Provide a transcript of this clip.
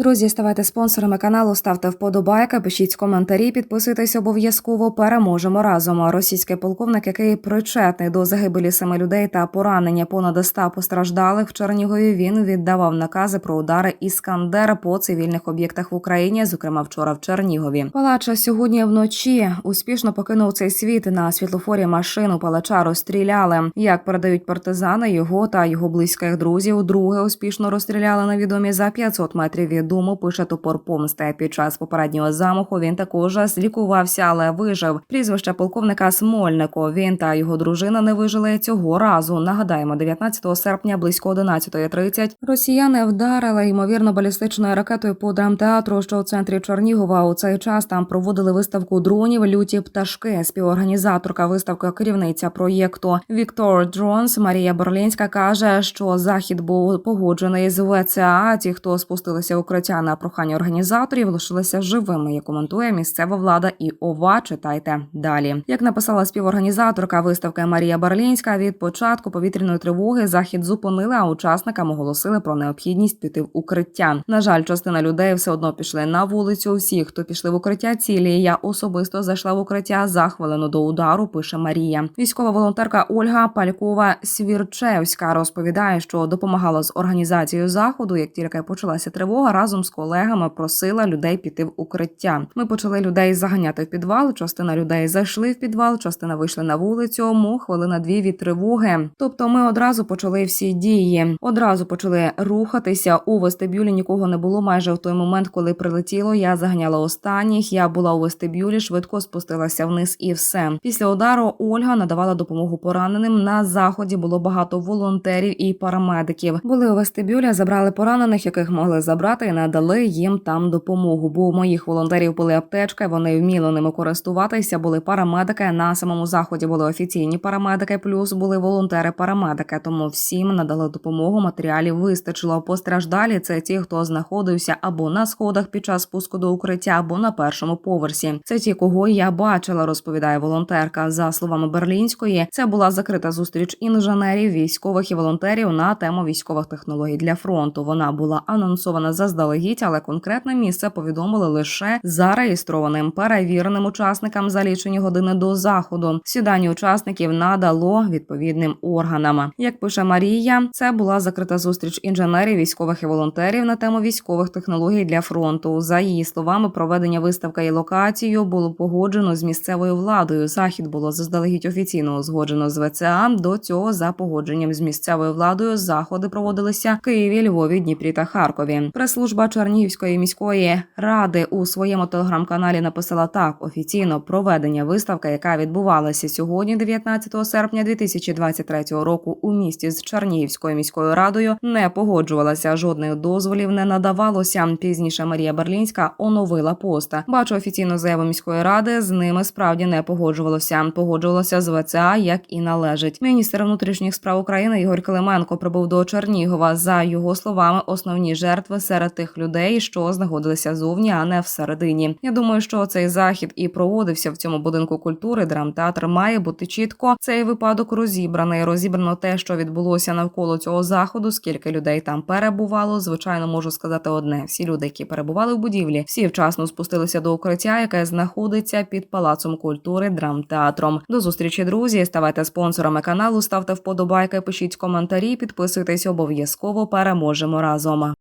Друзі, ставайте спонсорами каналу, ставте вподобайки, пишіть коментарі, підписуйтесь обов'язково. Переможемо разом. Російський полковник, який причетний до загибелі семи людей та поранення понад 100 постраждалих в Чернігові. Він віддавав накази про удари іскандера по цивільних об'єктах в Україні, зокрема вчора в Чернігові. Палача сьогодні вночі успішно покинув цей світ на світлофорі машину. Палача розстріляли. Як передають партизани, його та його близьких друзів. Друге успішно розстріляли на відомі за 500 метрів від дому. Пише топор помсти. Під час попереднього замаху він також злікувався, але вижив. Прізвище полковника Смольнико. Він та його дружина не вижили цього разу. Нагадаємо, 19 серпня близько 11.30 росіяни вдарили ймовірно балістичною ракетою по драмтеатру, що у центрі Чернігова. У цей час там проводили виставку дронів люті пташки. Співорганізаторка виставки, керівниця проєкту Віктор Дронс Марія Берлінська каже, що захід був погоджений з ВЦА. Ті, хто спустилися в укриття на прохання організаторів, лишилися живими. Як коментує місцева влада і ова. Читайте далі. Як написала співорганізаторка виставки Марія Берлінська, від початку повітряної тривоги захід зупинили, а учасникам оголосили про необхідність піти в укриття. На жаль, частина людей все одно пішли на вулицю. Всі, хто пішли в укриття, цілі. Я особисто зайшла в укриття за хвилину до удару. Пише Марія. Військова волонтерка Ольга Палькова Свірчевська розповідає, що допомагала з організацією заходу. Як тільки почалася тривога, разом з колегами просила людей піти в укриття. Ми почали людей заганяти в підвал. Частина людей зайшли в підвал, частина вийшли на вулицю. Му хвилина дві від тривоги. Тобто, ми одразу почали всі дії. Одразу почали рухатися. У вестибюлі нікого не було. Майже в той момент, коли прилетіло, я заганяла останніх. Я була у вестибюлі, швидко спустилася вниз, і все. Після удару Ольга надавала допомогу пораненим. На заході було багато волонтерів і парамедиків. Були у вестибюлі, забрали поранених, яких могли забрати, і надали їм там допомогу. Бо у моїх волонтерів були аптечки, вони вміли ними користуватися. Були парамедики. На самому заході були офіційні парамедики, плюс були волонтери-парамедики. Тому всім надали допомогу. Матеріалів вистачило. Постраждалі це ті, хто знаходився або на сходах під час спуску до укриття, або на першому поверсі. Це ті, кого я бачила, розповідає волонтерка. За словами Берлінської, це була закрита зустріч інженерів, військових і волонтерів на тему військових технологій для фронту. Вона була анонсована заздалегідь, але конкретне місце повідомили лише зареєстрованим перевіреним учасникам за лічені години до заходу. Сідання учасників надало відповідним органам. Як пише Марія, це була закрита зустріч інженерів, військових і волонтерів на тему військових технологій для фронту. За її словами, проведення виставки і локацію було погоджено з місцевою владою. Захід було заздалегідь офіційно узгоджено з ВЦА. До цього за погодженням з місцевою владою заходи проводилися в Києві, Львові, Дніпрі та Харкові. Прес-служба Чернігівської міської ради у своєму телеграм-каналі написала так: офіційно проведення виставки, яка відбувалася сьогодні, 19 серпня 2023 року, у місті з Чернігівською міською радою, не погоджувалася. Жодних дозволів не надавалося. Пізніше Марія Берлінська оновила поста. Бачу офіційну заяву міської ради. З ними справді не погоджувалося. Погоджувалося з ВЦА, як і належить. Міністр внутрішніх справ України Ігор Клименко прибув до Чернігова. За його словами, основні жертви серед тих людей, що знаходилися зовні, а не всередині. Я думаю, що цей захід і проводився в цьому будинку культури. Драмтеатр має бути чітко. Цей випадок розібраний. Розібрано те, що відбулося навколо цього заходу. Скільки людей там перебувало. Звичайно, можу сказати одне: всі люди, які перебували в будівлі, всі вчасно спустилися до укриття, яке знаходиться під палацом культури драмтеатром. До зустрічі, друзі. Ставайте спонсорами каналу, ставте вподобайки, пишіть коментарі, підписуйтесь обов'язково. Переможемо разом.